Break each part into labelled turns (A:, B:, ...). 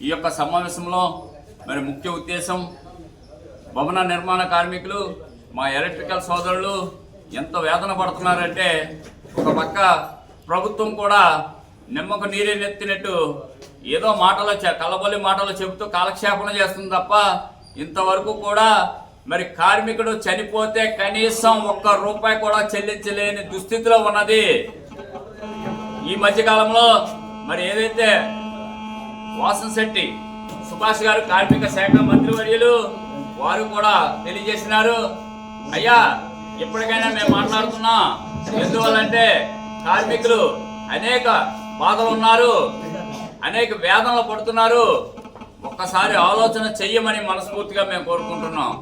A: ఈ యొక్క సమావేశంలో మరి ముఖ్య ఉద్దేశం భవన నిర్మాణ కార్మికులు మా ఎలక్ట్రికల్ సోదరులు ఎంత వేదన పడుతున్నారంటే ఒక పక్క ప్రభుత్వం కూడా నిమ్మకు నీరే నెత్తినట్టు ఏదో మాటలు చె- కలబొల్లి మాటలు చెబుతూ కాలక్షేపణ చేస్తుంది తప్ప ఇంతవరకు కూడా మరి కార్మికుడు చనిపోతే కనీసం ఒక్క రూపాయి కూడా చెల్లించలేని దుస్థితిలో ఉన్నది. ఈ మధ్యకాలంలో మరి ఏదైతే వాసన్ శెట్టి సుభాష్ గారు కార్మిక శాఖ మంత్రి వర్యులు వారు కూడా తెలియజేసినారు. అయ్యా ఇప్పటికైనా మేము మాట్లాడుతున్నాం. ఎందువల్లంటే కార్మికులు అనేక బాధలు ఉన్నారు అనేక వేదనలు పడుతున్నారు. ఒక్కసారి ఆలోచన చెయ్యమని మనస్ఫూర్తిగా మేము కోరుకుంటున్నాం.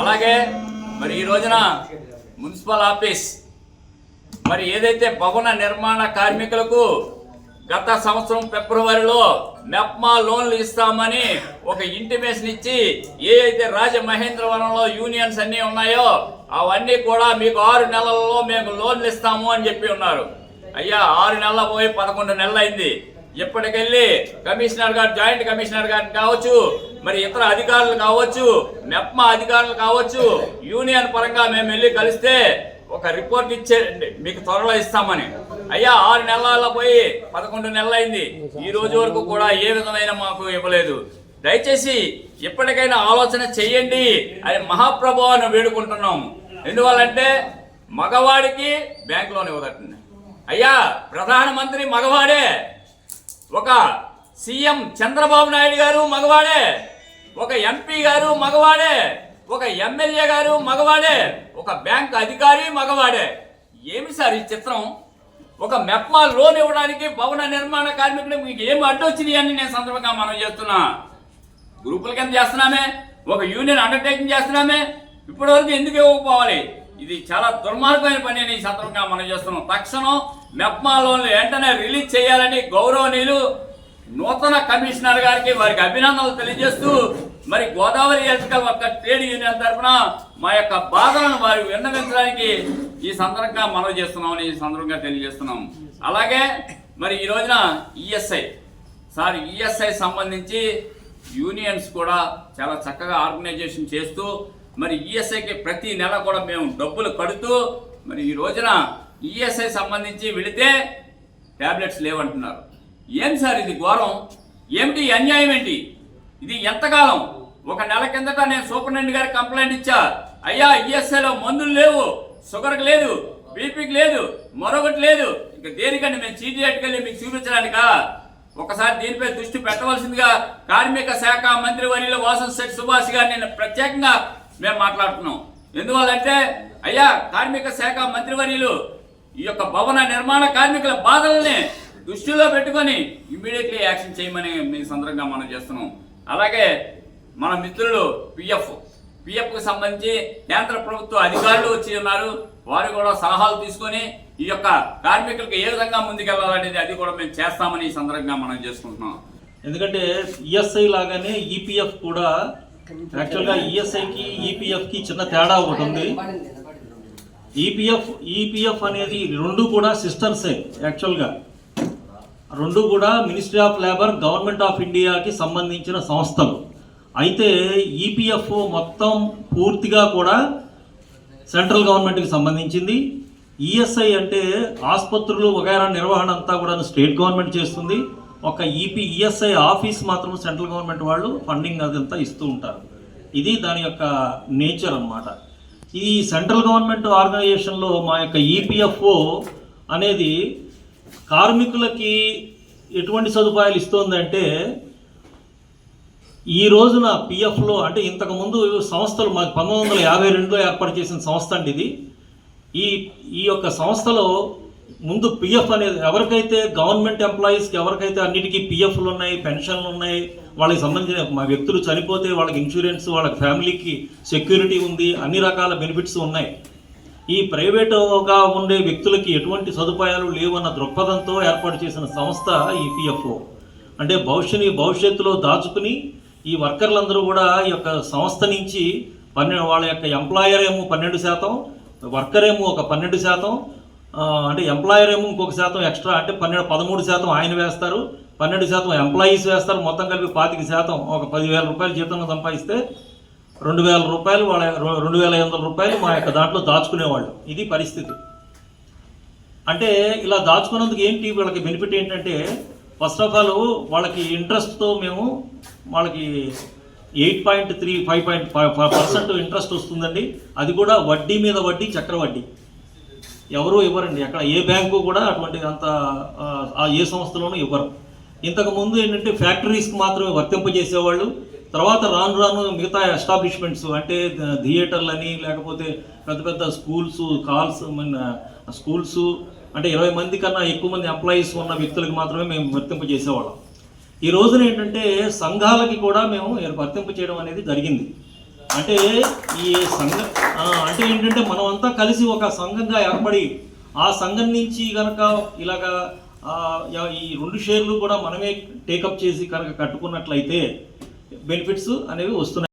A: అలాగే మరి ఈ రోజున మున్సిపల్ ఆఫీస్ మరి ఏదైతే భవన నిర్మాణ కార్మికులకు గత సంవత్సరం ఫిబ్రవరిలో మెప్మా లోన్లు ఇస్తామని ఒక ఇంటిమేషన్ ఇచ్చి ఏ అయితే రాజమహేంద్రవరంలో యూనియన్స్ అన్నీ ఉన్నాయో అవన్నీ కూడా మీకు ఆరు నెలల్లో మేము లోన్లు ఇస్తాము అని చెప్పి ఉన్నారు. అయ్యా ఆరు నెలల పోయి పదకొండు నెలలు అయింది ఇప్పటికెళ్ళి కమిషనర్ గారు జాయింట్ కమిషనర్ గారు కావచ్చు మరి ఇతర అధికారులు కావచ్చు మెప్మా అధికారులు కావచ్చు యూనియన్ పరంగా మేము వెళ్ళి కలిస్తే ఒక రిపోర్ట్ ఇచ్చే మీకు త్వరలో ఇస్తామని. అయ్యా ఆరు నెలల పోయి పదకొండు నెలలైంది. ఈ రోజు వరకు కూడా ఏ విధమైన మాకు ఇవ్వలేదు. దయచేసి ఎప్పటికైనా ఆలోచన చెయ్యండి. అని మహాప్రభువును వేడుకుంటున్నాం. ఎందువల్లంటే మగవాడికి బ్యాంక్ లోన్ ఇవ్వదటండి అయ్యా ప్రధానమంత్రి మగవాడే. ఒక సీఎం చంద్రబాబు నాయుడు గారు మగవాడే. ఒక ఎంపీ గారు మగవాడే. ఒక ఎమ్మెల్యే గారు మగవాడే. ఒక బ్యాంక్ అధికారి మగవాడే. ఏమి సార్ ఈ చిత్రం? ఒక మెప్మా లోన్ ఇవ్వడానికి భవన నిర్మాణ కార్మికులు మీకు ఏం అడ్డొచ్చినాయి అని నేను సందర్భంగా మనం చేస్తున్నా. గ్రూపుల కింద చేస్తున్నామే ఒక యూనియన్ అండర్టేకింగ్ చేస్తున్నామే ఇప్పటి వరకు ఎందుకు ఇవ్వకపోవాలి? ఇది చాలా దుర్మార్గమైన పని అని ఈ సందర్భంగా మనం చేస్తున్నాం. తక్షణం మెప్మా లోన్లు వెంటనే రిలీజ్ చేయాలని గౌరవనీయులు నూతన కమిషనర్ గారికి వారికి అభినందనలు తెలియజేస్తూ మరి గోదావరి ఎలక్ట్రికల్ ఒక ట్రేడ్ యూనియన్ తరఫున మా యొక్క బాధలను వారు విన్నవించడానికి ఈ సందర్భంగా మనవి చేస్తున్నామని ఈ సందర్భంగా తెలియజేస్తున్నాం. అలాగే మరి ఈ రోజున ఈఎస్ఐ సార్ ఈఎస్ఐ సంబంధించి యూనియన్స్ కూడా చాలా చక్కగా ఆర్గనైజేషన్ చేస్తూ మరి ఈఎస్ఐకి ప్రతి నెల కూడా మేము డబ్బులు కడుతూ మరి ఈ రోజున ఈఎస్ఐ సంబంధించి వెళితే ట్యాబ్లెట్స్ లేవంటున్నారు. ఏం సార్ ఇది ఘోరం? ఏమిటి అన్యాయం ఏంటి? ఇది ఎంతకాలం? ఒక నెల కిందట నేను సూపరింటెండెంట్ గారికి కంప్లైంట్ ఇచ్చా. అయ్యా ఈఎస్ఐలో మందులు లేవు. షుగర్కి లేదు. బీపీకి లేదు. మరొకటి లేదు. ఇక దేనికండి మేము చీటీ అట్టుకెళ్ళి మీకు చూపించడానికా? ఒకసారి దీనిపై దృష్టి పెట్టవలసిందిగా కార్మిక శాఖ మంత్రి వర్యులు వాసన్ శెట్టి సుభాష్ గారు నేను ప్రత్యేకంగా మేము మాట్లాడుతున్నాం. ఎందువల్లంటే అయ్యా కార్మిక శాఖ మంత్రి వర్యులు ఈ యొక్క భవన నిర్మాణ కార్మికుల బాధల్ని దృష్టిలో పెట్టుకొని ఇమ్మీడియట్లీ యాక్షన్ చేయమని మీ సందర్భంగా మనం చేస్తున్నాం. అలాగే మన మిత్రులు పిఎఫ్. పిఎఫ్కు సంబంధించి కేంద్ర ప్రభుత్వ అధికారులు వచ్చి ఉన్నారు. వారు కూడా సలహాలు తీసుకొని ఈ యొక్క కార్మికులకు ఏ విధంగా ముందుకెళ్ళాలనేది అది కూడా మేము చేస్తామని ఈ సందర్భంగా మనం చేసుకుంటున్నాం.
B: ఎందుకంటే ఈఎస్ఐ లాగానే ఈపీఎఫ్ కూడా యాక్చువల్గా ఈఎస్ఐకి ఈపీఎఫ్కి చిన్న తేడా ఒకటి ఉంది. ఈపీఎఫ్ ఈపీఎఫ్ అనేది రెండు కూడా సిస్టర్సే యాక్చువల్గా. రెండు కూడా ministry of labour government of ఇండియాకి సంబంధించిన సంస్థలు. అయితే ఈపీఎఫ్ఓ మొత్తం పూర్తిగా కూడా సెంట్రల్ గవర్నమెంట్కి సంబంధించింది. ఈఎస్ఐ అంటే ఆసుపత్రులు వగైరా నిర్వహణ అంతా కూడా స్టేట్ గవర్నమెంట్ చేస్తుంది. ఒక ఈపీ ఈఎస్ఐ ఆఫీస్ మాత్రం సెంట్రల్ గవర్నమెంట్ వాళ్ళు ఫండింగ్ అదంతా ఇస్తూ ఉంటారు. ఇది దాని యొక్క నేచర్ అన్నమాట. ఈ సెంట్రల్ గవర్నమెంట్ ఆర్గనైజేషన్లో మా యొక్క ఈపీఎఫ్ఓ అనేది కార్మికులకి ఎటువంటి సదుపాయాలు ఇస్తుందంటే ఈ రోజున పిఎఫ్లో అంటే ఇంతకుముందు సంస్థలు మాకు పంతొమ్మిది వందల యాభై రెండులో ఏర్పాటు చేసిన సంస్థ అండి ఇది. ఈ ఈ యొక్క సంస్థలో ముందు పిఎఫ్ అనేది ఎవరికైతే గవర్నమెంట్ ఎంప్లాయీస్కి ఎవరికైతే అన్నిటికీ పిఎఫ్లు ఉన్నాయి పెన్షన్లు ఉన్నాయి వాళ్ళకి సంబంధించిన మా వ్యక్తులు చనిపోతే వాళ్ళకి ఇన్సూరెన్స్ వాళ్ళకి ఫ్యామిలీకి సెక్యూరిటీ ఉంది అన్ని రకాల బెనిఫిట్స్ ఉన్నాయి. ఈ ప్రైవేటుగా ఉండే వ్యక్తులకి ఎటువంటి సదుపాయాలు లేవన్న దృక్పథంతో ఏర్పాటు చేసిన సంస్థ ఈపీఎఫ్ఓ అంటే భవిష్యని భవిష్యత్తులో దాచుకుని ఈ వర్కర్లందరూ కూడా ఈ యొక్క సంస్థ నుంచి పన్నెండు వాళ్ళ యొక్క ఎంప్లాయర్ ఏమో పన్నెండు శాతం వర్కర్ ఏమో ఒక పన్నెండు శాతం అంటే ఎంప్లాయర్ ఏమో ఇంకొక శాతం ఎక్స్ట్రా అంటే పన్నెండు పదమూడు శాతం ఆయన వేస్తారు పన్నెండు శాతం ఎంప్లాయీస్ వేస్తారు మొత్తం కలిపి పాతిక శాతం ఒక పదివేల రూపాయలు జీతంగా సంపాదిస్తే రెండు వేల రూపాయలు వాళ్ళ రెండు వేల ఐదు వందల రూపాయలు మా యొక్క దాంట్లో దాచుకునేవాళ్ళు. ఇది పరిస్థితి. అంటే ఇలా దాచుకున్నందుకు ఏంటి వీళ్ళకి బెనిఫిట్ ఏంటంటే ఫస్ట్ ఆఫ్ ఆల్ వాళ్ళకి ఇంట్రెస్ట్తో మేము వాళ్ళకి eight point three five point five percent interest వస్తుందండి. అది కూడా వడ్డీ మీద వడ్డీ చక్ర వడ్డీ ఎవరు ఇవ్వరండి. అక్కడ ఏ బ్యాంకు కూడా అటువంటి అంత ఏ సంస్థలోనూ ఇవ్వరు. ఇంతకు ముందు ఏంటంటే ఫ్యాక్టరీస్కి మాత్రమే వర్తింపజేసేవాళ్ళు తర్వాత రాను రాను మిగతా ఎస్టాబ్లిష్మెంట్స్ అంటే థియేటర్లని లేకపోతే పెద్ద పెద్ద స్కూల్స్ కాల్స్ మన స్కూల్స్ అంటే ఇరవై మంది కన్నా ఎక్కువ మంది ఎంప్లాయీస్ ఉన్న వ్యక్తులకు మాత్రమే మేము వర్తింపజేసేవాళ్ళం ఈ రోజున ఏంటంటే సంఘాలకి కూడా మేము వర్తింపు చేయడం అనేది జరిగింది. అంటే ఈ సంఘ అంటే ఏంటంటే మనం అంతా కలిసి ఒక సంఘంగా ఏర్పడి ఆ సంఘం నుంచి కనుక ఇలాగా ఈ రెండు షేర్లు కూడా మనమే టేకప్ చేసి కనుక కట్టుకున్నట్లయితే బెనిఫిట్స్ అనేవి వస్తున్నాయి.